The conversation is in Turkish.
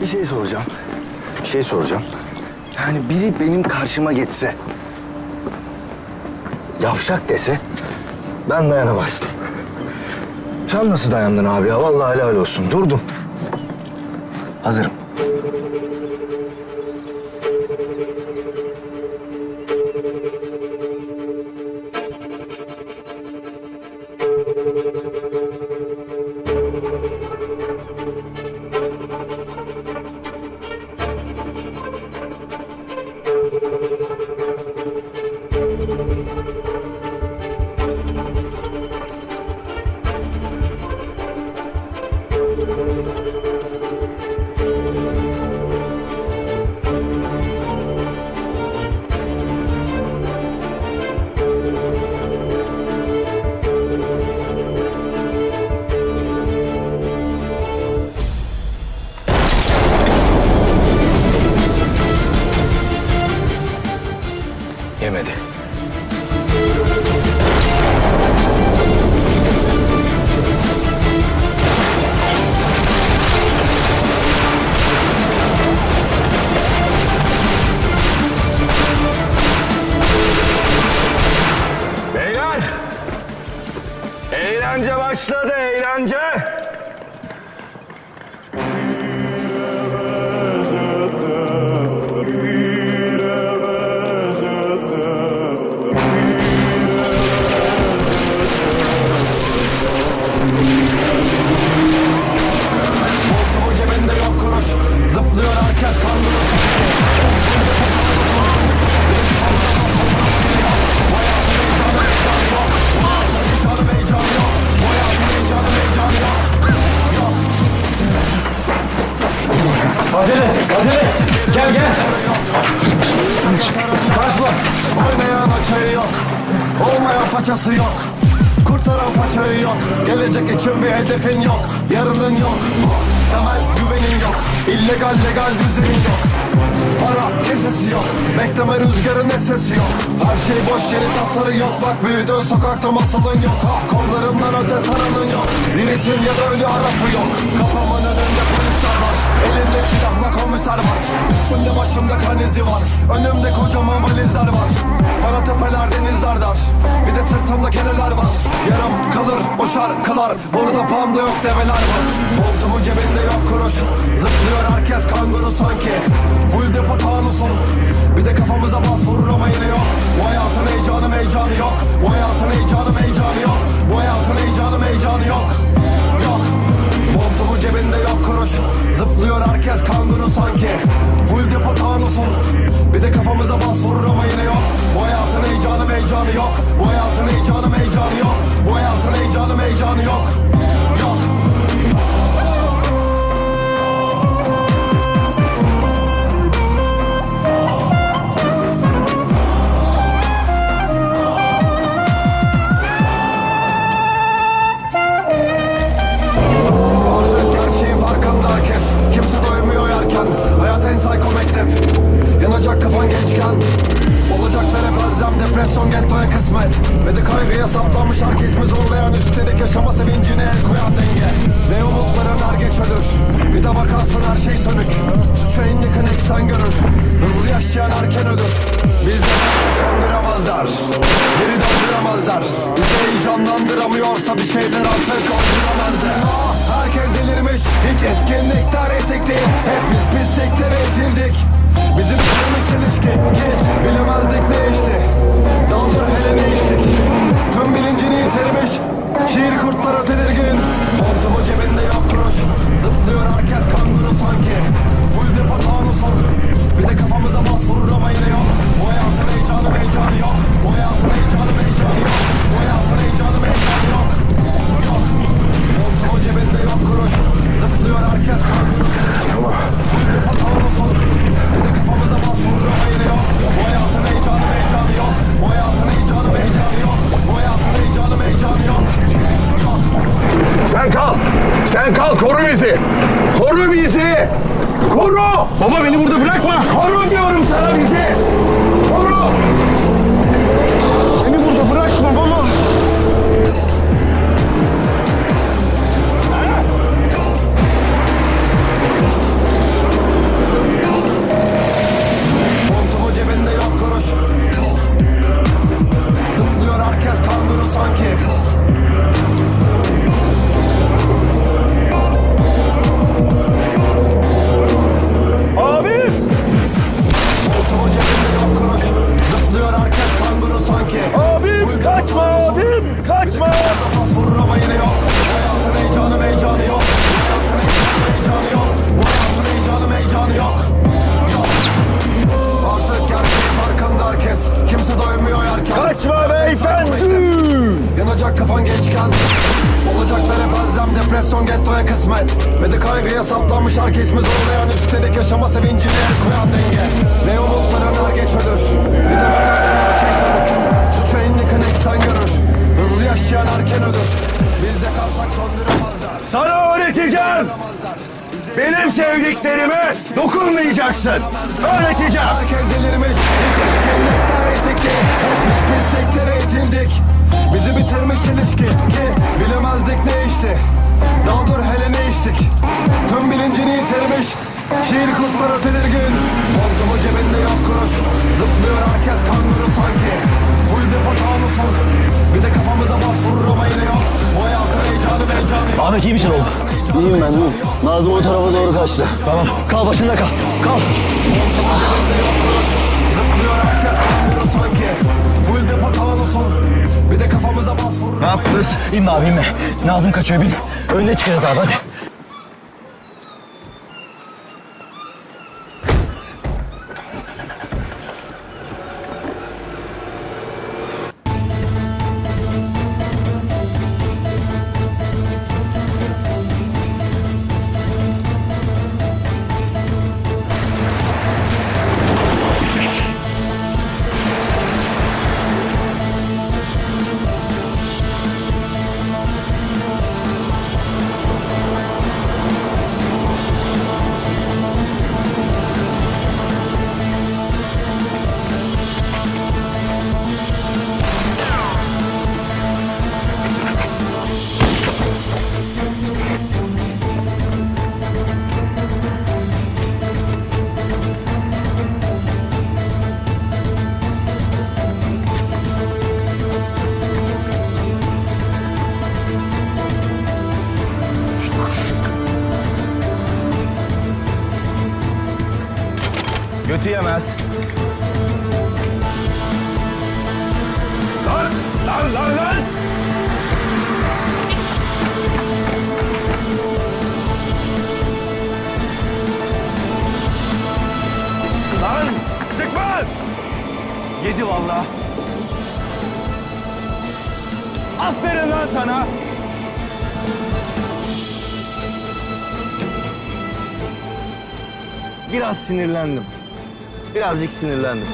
Bir şey soracağım. Bir şey soracağım. Yani biri benim karşıma geçse... ...yavşak dese... ...ben dayanamazdım. Sen nasıl dayandın abi ya? Vallahi helal olsun. Durdun. Hazırım. Başladı, eğlence! Paçası yok. Kurtaran paçayı yok. Gelecek için bir hedefin yok. Yarının yok. Temel güvenin yok. İllegal legal düzenin yok. Para kesesi yok. Bekleme rüzgarın sesi yok. Her şey boş yeri tasarı yok. Bak büyüdün sokakta masalın yok. Kollarımdan öte saranın yok. Dirisin ya da ölü arafı yok. Kafamın polisler var. Elimde silahla komiser var. Üstümde başımda kan izi var. Önümde kocaman valizler var. Bana tepeler denizler dar. Bir de sırtımda keneler var. Yarım kalır o şarkılar. Burada panda yok develer var. Montumun cebinde yok kuruş. Zıplıyor herkes kanguru sanki. Full depo tanusun Bir de kafamıza bas vurur ama yine yok. Bu hayatın heyecanı heyecanı yok. Bu hayatın heyecanı heyecanı yok. Bu hayatın heyecanı heyecanı yerken Hayat en psycho mektep. Yanacak kafan gençken. Olacaklar hep özlem Depresyon gettoya kısmet. Ve de kaygıya saplanmış herkes mi zorlayan? Üstelik yaşama sevincine el koyan denge. Ne umutların er geç Городі! Olacak kafan gençken Olacaklar hep azem depresyon gettoya kısmet. Ve de kaygıya saplanmış herkes mi zorlayan Üstelik yaşama sevincini el koyan denge. Ne umutların her geç ölür Bir de bakarsın her şey sanır Suç ve inlikini hani eksen görür. Hızlı yaşayan erken ölür. Bizde kalsak söndüremezler Sana öğreteceğim. Benim sevdiklerime dokunmayacaksın. Öğreteceğim. Herkes delirmiş. Kendikler etikli. Hep Ahmet iyi misin oğlum? İyiyim ben iyiyim. Nazım o tarafa doğru kaçtı. Tamam. Kal başında kal. Kal. Ne yapıyoruz? İnme abi inme. Nazım kaçıyor bin. Önüne çıkarız abi hadi. Yemez. Lan! Lan lan lan! Lan! Sıkma! Yedi vallahi. Aferin lan sana. Biraz sinirlendim. Birazcık sinirlendim.